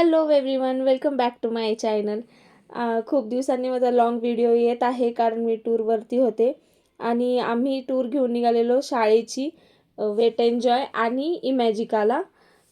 Hello everyone welcome back to my channel खूप दिवसांनी माझा लाँग व्हिडिओ येत आहे कारण मी टूरवरती होते. आणि आम्ही टूर घेऊन निघालेलो शाळेची वेट एन्जॉय आणि इमॅजिकाला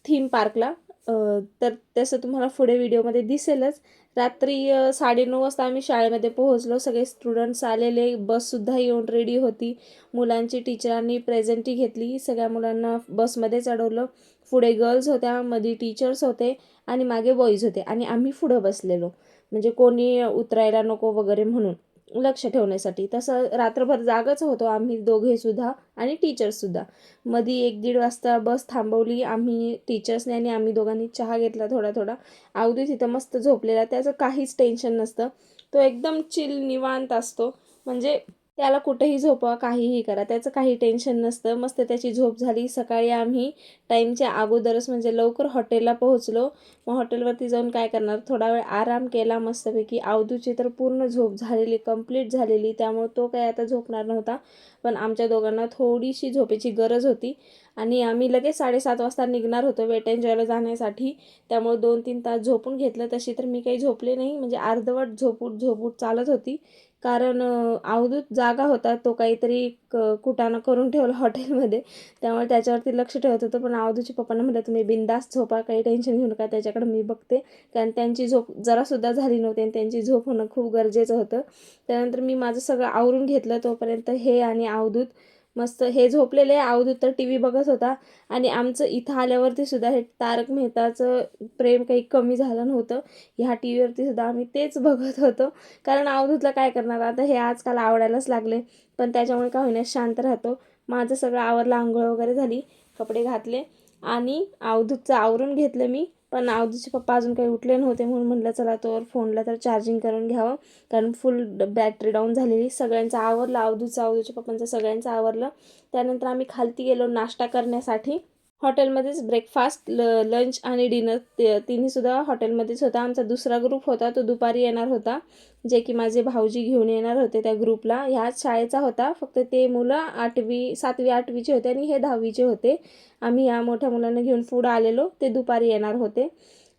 थीम पार्कला तर तसं तुम्हाला पुढे व्हिडिओमध्ये दिसेलच. रात्री साडेनऊ वाजता आम्ही शाळेमध्ये पोहोचलो. सगळे स्टुडंट्स आलेले. बससुद्धा येऊन रेडी होती. मुलांची टीचरांनी प्रेझेंटी घेतली. सगळ्या मुलांना बसमध्ये चढवलं पुढे गर्ल्स होत्या मध्ये टीचर्स होते आणि मागे बॉईज होते. आणि आम्ही पुढं बसलेलो. म्हणजे कोणी उतरायला नको वगैरे म्हणून. लक्ष ठेवण्यासाठी. तसं रात्रभर जागच होतो आम्ही दोघेसुद्धा आणि टीचर्ससुद्धा मध्ये एक दीड वाजता बस थांबवली आम्ही टीचर्सने आणि आम्ही दोघांनी चहा घेतला थोडा थोडा. अवधी तिथं मस्त झोपलेला त्याचं काहीच टेन्शन नसतं. तो एकदम चिल निवांत असतो. म्हणजे त्याला कुठेही झोपवा काहीही करा. त्याचं काही टेन्शन नसतं. मस्त त्याची झोप झाली. सकाळी आम्ही टाईमच्या अगोदरच म्हणजे लवकर हॉटेलला पोहोचलो. मग हॉटेलवरती जाऊन काय करणार? थोडा वेळ आराम केला मस्तपैकी. अवधूची तर पूर्ण झोप झालेली कंप्लीट झालेली. त्यामुळे तो काय आता झोपणार नव्हता. पण आमच्या दोघांना थोडीशी झोपेची गरज होती. आणि आम्ही लगेच साडेसात वाजता निघणार होतो वेट एन्जॉयला जाण्यासाठी. त्यामुळे दोन तीन तास झोपून घेतलं. तशी तर मी काही झोपले नाही. म्हणजे अर्धवट झोपूट झोपूट चालत होती. कारण अवधूत जागा होता तो काहीतरी क कुटाणा करून ठेवला हॉटेलमध्ये. त्यामुळे त्याच्यावरती लक्ष ठेवत होतं. पण अवधूतच्या पप्पांना म्हटलं तुम्ही बिंदास झोपा काही टेन्शन घेऊ नका. त्याच्याकडे मी बघते. कारण त्यांची झोप जरासुद्धा झाली नव्हती आणि त्यांची झोप होणं खूप गरजेचं होतं. त्यानंतर मी माझं सगळं आवरून घेतलं तोपर्यंत हे आणि अवधूत मस्त. हे झोपलेले अवधूत तर टी व्ही बघत होता. आणि आमचं इथं आल्यावरती सुद्धा हे तारक मेहताचं प्रेम काही कमी झालं नव्हतं. ह्या टी व्हीवरती सुद्धा आम्ही तेच बघत होतो. कारण अवधूतला काय करणार? आता हे आजकाल आवडायलाच लागले. पण त्याच्यामुळे काय होईना शांत राहतो. माझं सगळं आवरलं आंघोळ वगैरे झाली कपडे घातले आणि अवधूतचं आवरून घेतलं मी. पण अवधूतचे पप्पा अजून काही उठले नव्हते म्हणून म्हटलं चला तोवर फोनला तर चार्जिंग करून घ्यावं. कारण फुल बॅटरी डाऊन झालेली सगळ्यांचं आवरलं अवधूतचं अवधूतच्या पप्पांचं सगळ्यांचं आवरलं. त्यानंतर आम्ही खालती गेलो नाश्ता करण्यासाठी. हॉटेलमध्येच ब्रेकफास्ट ल लंच आणि डिनर ते तिन्हीसुद्धा हॉटेलमध्येच होता. आमचा दुसरा ग्रुप होता तो दुपारी येणार होता जे की माझे भाऊजी घेऊन येणार होते त्या ग्रुपला ह्याच शाळेचा होता फक्त ते मुलं आठवी सातवी आठवीचे होते आणि हे दहावीचे होते. आम्ही ह्या मोठ्या मुलांना घेऊन पुढं आलेलो ते दुपारी येणार होते.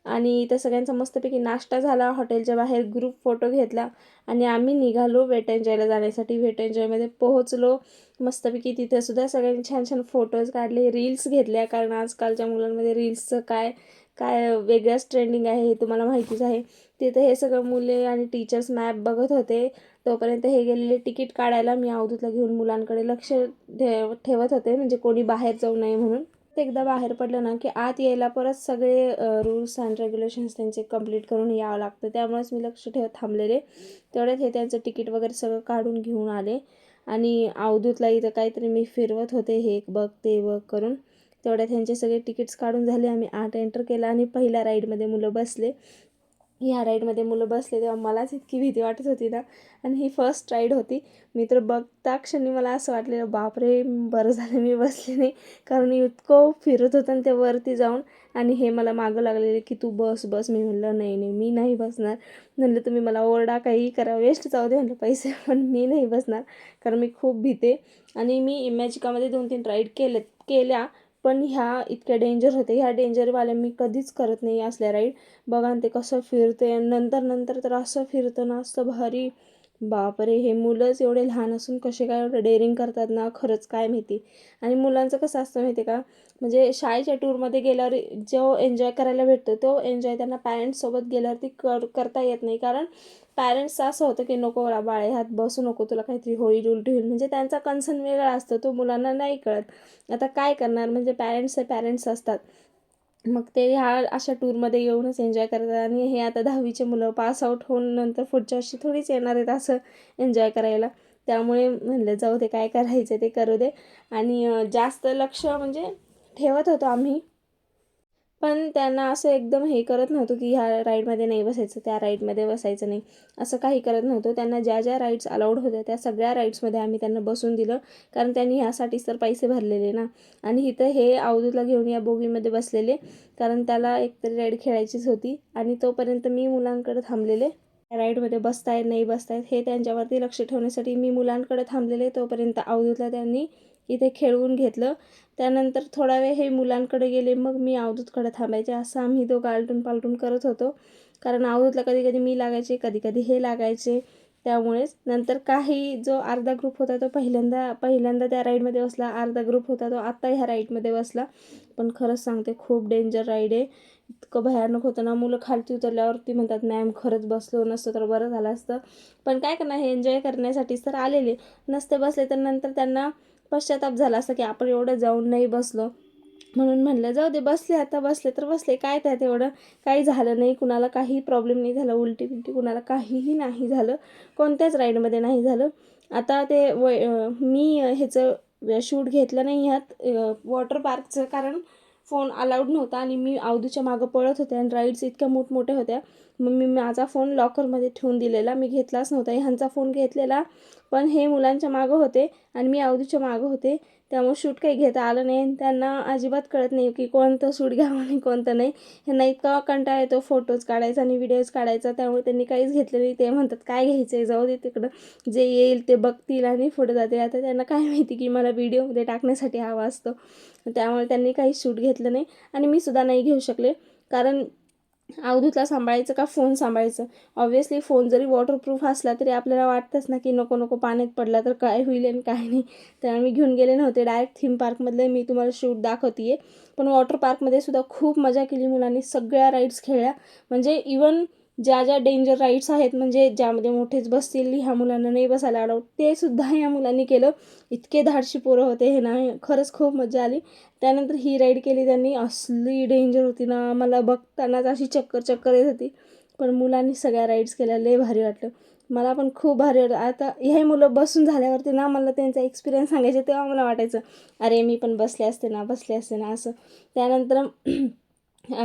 आणि इथं सगळ्यांचा मस्तपैकी नाश्ता झाला हॉटेलच्या बाहेर ग्रुप फोटो घेतला आणि आम्ही निघालो वेट एन्जॉयला जाण्यासाठी. वेट एन्जॉयमध्ये पोहोचलो. मस्तपैकी तिथंसुद्धा सगळ्यांनी छान छान फोटोज काढले रील्स घेतल्या कारण आजकालच्या मुलांमध्ये रील्सचं काय काय वेगळ्याच ट्रेंडिंग आहे हे तुम्हाला माहितीच आहे. तिथे हे सगळं मुले आणि टीचर्स मॅप बघत होते. तोपर्यंत हे गेलेले तिकीट काढायला मी अवधूतला घेऊन मुलांकडे लक्ष ठेव ठेवत होते. म्हणजे कोणी बाहेर जाऊ नये म्हणून. एकदा बाहेर पडलं ना की आत यायला परत सगळे रूल्स अँड रेग्युलेशन्स त्यांचे कंप्लीट करून यावं लागतं. त्यामुळेच मी लक्ष ठेवत थांबलेले. तेवढ्यात हे त्यांचं तिकीट वगैरे सगळं काढून घेऊन आले. आणि अवधूतला इथं काहीतरी मी फिरवत होते हे एक बघ ते बघ करून. तेवढ्यात ह्यांचे सगळे तिकीट्स काढून झाले. आम्ही आठ एंटर केला आणि पहिल्या राईडमध्ये मुलं बसले. ह्या राईडमध्ये मुलं बसले तेव्हा मलाच इतकी भीती वाटत होती ना. आणि ही फर्स्ट राईड होती. मी तर बघता क्षणी मला असं वाटलेलं बापरे बरं झालं मी बसले नाही. कारण मी इतकं फिरत होतं आणि ते वरती जाऊन. आणि हे मला मागं लागलेले की तू बस बस. मी म्हणलं नाही नाही मी नाही बसणार. म्हणलं तुम्ही मला ओरडा काही करा वेस्ट जाऊ दे. म्हणलं पैसे पण मी नाही बसणार. कारण मी खूप भीते. आणि मी इमॅजिकामध्ये दोन तीन राईड केले केल्या. पण ह्या इतक्या डेंजर होते ह्या डेंजरवाल्या मी कधीच करत नाही असल्या राईड बघा ते कसं फिरते नंतर नंतर तर असं फिरतं ना असं भारी बापरे हे मुलंच एवढे लहान असून कसे काय एवढं डेअरिंग करतात ना? खरंच काय माहिती. आणि मुलांचं कसं असतं माहिती का? म्हणजे शाळेच्या टूरमध्ये गेल्यावर जो एन्जॉय करायला भेटतो तो एन्जॉय त्यांना पॅरेंट्ससोबत गेल्यावरती कर करता येत नाही. कारण पॅरेंट्सचं असं होतं की नको बाळे हात बसू नको तुला काहीतरी होईल उलटी होईल. म्हणजे त्यांचा कन्सर्न वेगळा असतो तो मुलांना नाही कळत. आता काय करणार? म्हणजे पॅरेंट्स हे पॅरेंट्स असतात. मग ते ह्या अशा टूरमध्ये येऊनच एन्जॉय करतात आणि हे आता दहावीचे मुलं पास आऊट होऊन नंतर पुढच्या वर्षी थोडीच येणार आहेत असं एन्जॉय करायला. त्यामुळे म्हणलं जाऊ दे काय करायचं ते करू दे. आणि जास्त लक्ष म्हणजे ठेवत होतो आम्ही. पण त्यांना असं एकदम हे करत नव्हतं की ह्या राईडमध्ये नाही बसायचं त्या राईडमध्ये बसायचं नाही. असं काही करत नव्हतं. त्यांना ज्या ज्या राईड्स अलाउड होत्या त्या सगळ्या राईड्समध्ये आम्ही त्यांना बसून दिलं. कारण त्यांनी ह्यासाठीच तर पैसे भरलेले ना. आणि इथं हे अवधूतला घेऊन या बोगीमध्ये बसलेले. कारण त्याला एकतरी राईड खेळायचीच होती. आणि तोपर्यंत मी मुलांकडे थांबलेले. राईडमध्ये बसतायत नाही बसतायत हे त्यांच्यावरती लक्ष ठेवण्यासाठी मी मुलांकडे थांबलेले. तोपर्यंत अवधूतला त्यांनी इथे खेळवून घेतलं. त्यानंतर थोडा वेळ हे मुलांकडे गेले. मग मी अवधूतकडे थांबायचे. असं आम्ही दोघं आलटून पालटून करत होतो. कारण अवधूतला कधी कधी मी लागायचे कधी कधी हे लागायचे. त्यामुळेच नंतर काही जो अर्धा ग्रुप होता तो पहिल्यांदा पहिल्यांदा त्या राईडमध्ये बसला. अर्धा ग्रुप होता तो आत्ता ह्या राईडमध्ये बसला. पण खरंच सांगते खूप डेंजर राईड आहे. इतकं भयानक होतं ना. मुलं खालती उतरल्यावरती म्हणतात मॅम खरंच बसलो नसतं तर बरं झालं असतं. पण काय करणार? हे एन्जॉय करण्यासाठीच तर आलेले. नसते बसले तर नंतर त्यांना पश्चाताप झाला असं की आपण एवढं जाऊन नाही बसलो. म्हणून म्हणलं जाऊ दे बसले आता बसले तर बसले. काय त्यात एवढं काही झालं नाही. कुणाला काही प्रॉब्लेम नाही झाला. उलटी बिलटी कुणाला काहीही नाही झालं. कोणत्याच राईडमध्ये नाही झालं. आता ते व मी ह्याचं शूट घेतलं नाही ह्यात. वॉटर पार्कचं कारण फोन अलाउड नव्हता आणि मी अवधूच्या मागं पळत होते आणि राईड्स इतक्या मोठमोठ्या होत्या. मग मी माझा फोन लॉकरमध्ये ठेवून दिलेला. मी घेतलाच नव्हता. ह्यांचा फोन घेतलेला. पण हे मुलांच्या मागं होते आणि मी अवधूच्या मागं होते. त्यामुळे शूट काही घेता आलं नाही. आणि त्यांना अजिबात कळत नाही की कोणतं शूट घ्यावं आणि कोणतं नाही. ह्यांना इतका कंटाळा येतो फोटोज काढायचा आणि व्हिडिओज काढायचा. त्यामुळे त्यांनी काहीच घेतलं नाही. ते म्हणतात काय घ्यायचं आहे जाऊ दे तिकडं. जे येईल ते बघतील आणि फोटो जातील आता त्यांना काय माहिती की मला व्हिडिओमध्ये टाकण्यासाठी हवा असतो. त्यामुळे त्यांनी काही शूट घेतलं नाही. आणि मी सुद्धा नाही घेऊ शकले. कारण अवधूतला सांभाळायचं का फोन सांभाळायचं? ऑब्व्हियसली फोन जरी वॉटरप्रूफ असला तरी आपल्याला वाटतंच ना की नको नको पाण्यात पडला तर काय होईल आणि काय नाही. त्यामुळे मी घेऊन गेले नव्हते. डायरेक्ट थीम पार्कमधले मी तुम्हाला शूट दाखवते पण वॉटर पार्कमध्ये सुद्धा खूप मजा केली मुलांनी. सगळ्या राईड्स खेळल्या. म्हणजे इवन ज्या ज्या डेंजर राईड्स आहेत म्हणजे ज्यामध्ये मोठेच बसतील ह्या मुलांना नाही बसायला अडव ते सुद्धा या मुलांनी केलं. इतके धाडशी पोरं होते हे ना खरंच खूप मजा आली. त्यानंतर ही राईड केली त्यांनी असली डेंजर होती ना मला बघतानाच अशी चक्कर चक्कर येत होती. पण मुलांनी सगळ्या राईड्स केल्या लय भारी वाटलं. मला पण खूप भारी वाटलं. आता हे मुलं बसून झाल्यावरती ना मला त्यांचा एक्सपिरियन्स सांगायचे तेव्हा मला वाटायचं अरे मी पण बसले असते ना बसले असते ना असं. त्यानंतर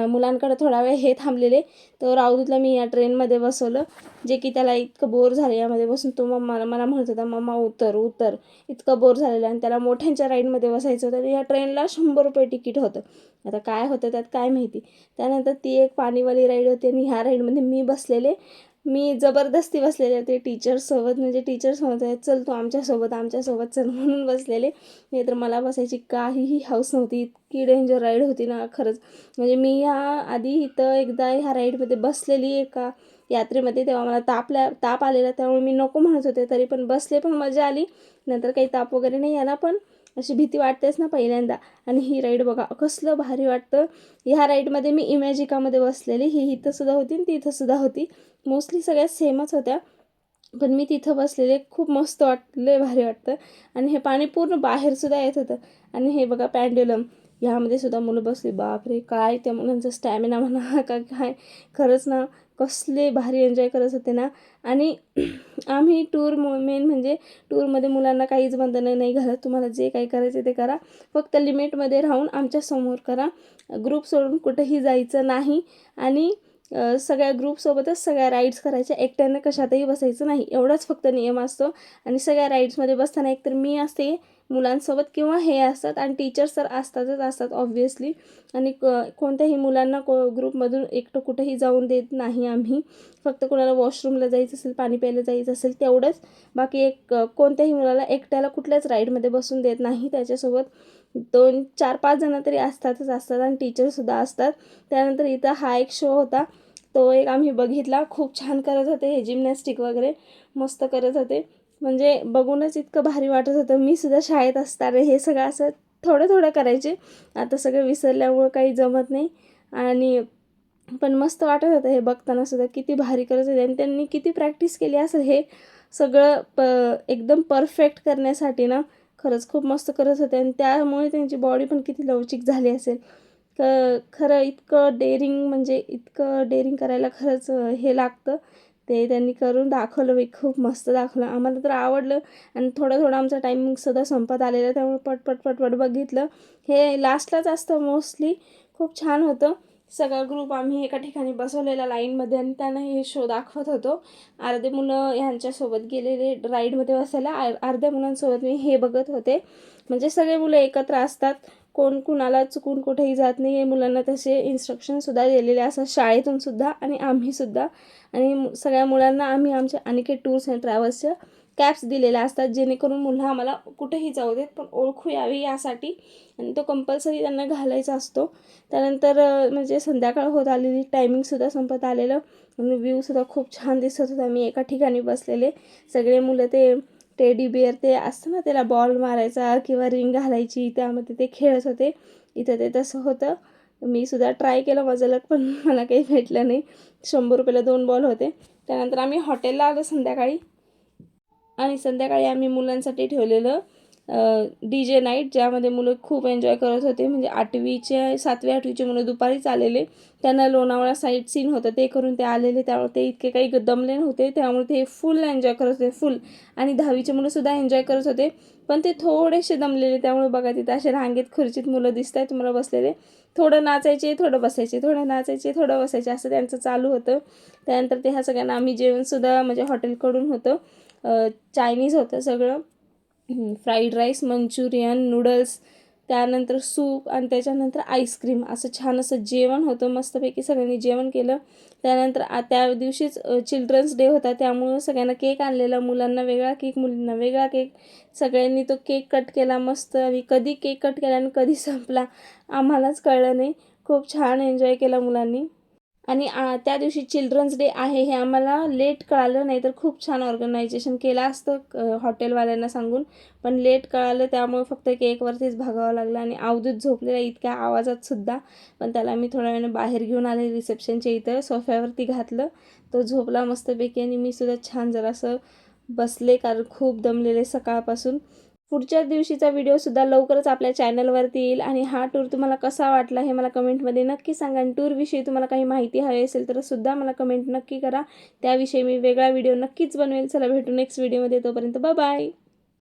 मुलांकडे थोडा वेळ हे थांबलेले. तर राऊदूतला मी या ट्रेनमध्ये बसवलं जे की त्याला इतकं बोर झालं यामध्ये बसून. तो मम्मा मला म्हणत होता मम्मा उतर उतर. इतकं बोर झालेलं आणि त्याला मोठ्यांच्या राईडमध्ये बसायचं होतं. आणि या ट्रेनला शंभर रुपये तिकीट होतं. आता काय होतं त्यात काय माहिती. त्यानंतर ती एक पाणीवाली राईड होती आणि ह्या राईडमध्ये मी बसलेले. मी जबरदस्ती बसलेले होते. टीचर्ससोबत म्हणजे टीचर्स म्हणत आहेत चल तू आमच्यासोबत आमच्यासोबत चल म्हणून बसलेले. नाही तर मला बसायची काहीही हाऊस नव्हती. इतकी डेंजर राईड होती ना खरंच. म्हणजे मी ह्या आधी इथं एकदा ह्या राईडमध्ये बसलेली एका यात्रेमध्ये. तेव्हा मला तापल्या ताप आलेला. त्यामुळे मी नको म्हणत होते. तरी पण बसले पण मजा आली. नंतर काही ताप वगैरे नाही आला. पण अशी भीती वाटतेच ना पहिल्यांदा. आणि ही राईड बघा कसलं भारी वाटतं. ह्या राईडमध्ये मी इमॅजिकामध्ये बसलेली. ही इथं सुद्धा होती आणि ती इथंसुद्धा होती. मोस्टली सगळ्या सेमच होत्या. पण मी तिथं बसलेले खूप मस्त वाटले भारी वाटतं. आणि हे पाणी पूर्ण बाहेरसुद्धा येत होतं. आणि हे बघा पॅन्ड्युलम ह्यामध्ये सुद्धा मुलं बसली. बापरे काय त्या मुलांचा स्टॅमिना म्हणा का काय? खरंच ना कसले भारी एन्जॉय करत होते ना. आणि आम्ही टूर मेन म्हणजे टूरमध्ये मुलांना काहीच बंधनं नाही घालत. तुम्हाला जे काही करायचं ते करा. फक्त लिमिटमध्ये राहून आमच्यासमोर करा. ग्रुप सोडून कुठेही जायचं नाही. आणि सगळ्या ग्रुपसोबतच सगळ्या राईड्स करायच्या. एकट्यानं कशातही बसायचं नाही. एवढाच फक्त नियम असतो. आणि सगळ्या राईड्समध्ये बसताना एकतर मी असते मुलांसोबत किंवा हे असतात आणि टीचर्स तर असतातच असतात ऑब्व्हियसली आणि क कोणत्याही मुलांना को ग्रुपमधून एकटं कुठेही जाऊन देत नाही आम्ही. फक्त कोणाला वॉशरूमला जायचं असेल पाणी प्यायला जायचं असेल तेवढंच. बाकी एक कोणत्याही मुलाला एकट्याला कुठल्याच राईडमध्ये बसून देत नाही. त्याच्यासोबत दोन चार पाच जणं तरी असतातच असतात आणि टीचरसुद्धा असतात. त्यानंतर इथं हा एक शो होता. तो एक आम्ही बघितला. खूप छान करत होते. हे जिमनॅस्टिक वगैरे मस्त करत होते. म्हणजे बघूनच इतकं भारी वाटत होतं. मी सुद्धा शाळेत असताना हे सगळं असं थोडं थोडं करायचे. आता सगळं विसरल्यामुळं काही जमत नाही. आणि पण मस्त वाटत होतं हे बघताना सुद्धा. किती भारी करत होते. आणि त्यांनी किती प्रॅक्टिस केली असं हे सगळं प एकदम परफेक्ट करण्यासाठी ना खरंच खूप मस्त करत होते. आणि त्यामुळे त्यांची बॉडी पण किती लवचिक झाली असेल. क खरं इतकं डेअरिंग म्हणजे इतकं डेअरिंग करायला खरंच हे लागतं. ते त्यांनी करून दाखवलं बाई खूप मस्त दाखवलं. आम्हाला तर आवडलं. आणि थोडं थोडं आमचा टायमिंगसुद्धा संपत आलेला त्यामुळे पटपट पटपट बघितलं. हे लास्टलाच असतं मोस्टली खूप छान होतं. सगळा ग्रुप आम्ही एका ठिकाणी बसवलेला लाईनमध्ये आणि त्यांना हे शो दाखवत होतो. अर्धे मुलं ह्यांच्यासोबत गेलेले राईडमध्ये बसायला. अर्ध्या मुलांसोबत मी हे बघत होते. म्हणजे सगळे मुलं एकत्र असतात. कोण कुणाला चुकून कुठेही जात नाही आहे मुलांना तसे इन्स्ट्रक्शनसुद्धा दिलेले असतात. शाळेतूनसुद्धा आणि आम्हीसुद्धा आणि सगळ्या मुलांना आम्ही आमच्या अनेके टूर्स अँड ट्रॅव्हल्सच्या कॅप्स दिलेल्या असतात. जेणेकरून मुलं आम्हाला कुठेही जाऊ देत पण ओळखू यावी यासाठी. आणि तो कंपल्सरी त्यांना घालायचा असतो. त्यानंतर म्हणजे संध्याकाळ होत आलेली टायमिंगसुद्धा संपत आलेलं. आणि व्ह्यूसुद्धा खूप छान दिसत होता. मी एका ठिकाणी बसलेले. सगळे मुलं ते टेडी बिअर ते असतं ना त्याला बॉल मारायचा किंवा रिंग घालायची त्यामध्ये ते खेळत होते. इथं ते तसं होतं. मी सुद्धा ट्राय केलं माझं लग पण मला काही भेटलं नाही. शंभर रुपयाला दोन बॉल होते. त्यानंतर आम्ही हॉटेलला आलो संध्याकाळी. आणि संध्याकाळी आम्ही मुलांसाठी ठेवलेलं डी जे नाईट ज्यामध्ये मुलं खूप एन्जॉय करत होते. म्हणजे आठवीचे सातवी आठवीचे मुलं दुपारीच आलेले. त्यांना लोणावळा साईट सीन होतं. ते करून ते आलेले. त्यामुळे ते इतके काही दमले नव्हते. त्यामुळे ते फुल एन्जॉय करत होते फुल आणि दहावीचे मुलंसुद्धा एन्जॉय करत होते. पण ते थोडेसे दमलेले. त्यामुळे बघा तिथं असे रांगेत खुर्चीत मुलं दिसत आहेत तुम्हाला बसलेले. थोडं नाचायचे थोडं बसायचे थोडं नाचायचे थोडं बसायचे. असं त्यांचं चालू होतं. त्यानंतर ते ह्या सगळ्यांना आम्ही जेवणसुद्धा म्हणजे हॉटेलकडून होतं. चायनीज होतं सगळं. फ्राईड राईस मंचुरियन नूडल्स त्यानंतर सूप आणि त्याच्यानंतर आईस्क्रीम असं छान असं जेवण होतं मस्तपैकी सगळ्यांनी जेवण केलं. त्यानंतर आ- त्या दिवशीच चिल्ड्रन्स डे होता त्यामुळं सगळ्यांना केक आणलेला. मुलांना वेगळा केक मुलींना वेगळा केक सगळ्यांनी तो केक कट केला मस्त. आणि कधी केक कट केला आणि कधी संपला आम्हालाच कळलं नाही. खूप छान एन्जॉय केला मुलांनी. आणि आ, त्या दिवशी चिल्ड्रन्स डे आहे हे आम्हाला लेट कळालं नाही तर खूप छान ऑर्गनायझेशन केलं असतं हॉटेलवाल्यांना सांगून. पण लेट कळालं त्यामुळे फक्त केकवरतीच भागावं लागलं आणि अवधूत झोपलेला इतक्या आवाजात सुद्धा. पण त्याला मी थोड्या वेळाने बाहेर घेऊन आले रिसेप्शनच्या इथं सोफ्यावरती घातलं. तो झोपला मस्तपैकी आणि मी सुद्धा छान जरासं बसले कारण खूप दमलेले सकाळपासून. पुढच्या दिवशीचा व्हिडिओसुद्धा लवकरच आपल्या चॅनलवरती येईल. आणि हा टूर तुम्हाला कसा वाटला हे मला कमेंटमध्ये नक्की सांगा. आणि टूरविषयी तुम्हाला काही माहिती हवी असेल तर सुद्धा मला कमेंट नक्की करा. त्याविषयी मी वेगळा व्हिडिओ नक्कीच बनवेल. चला भेटू नेक्स्ट व्हिडिओमध्ये तोपर्यंत बाय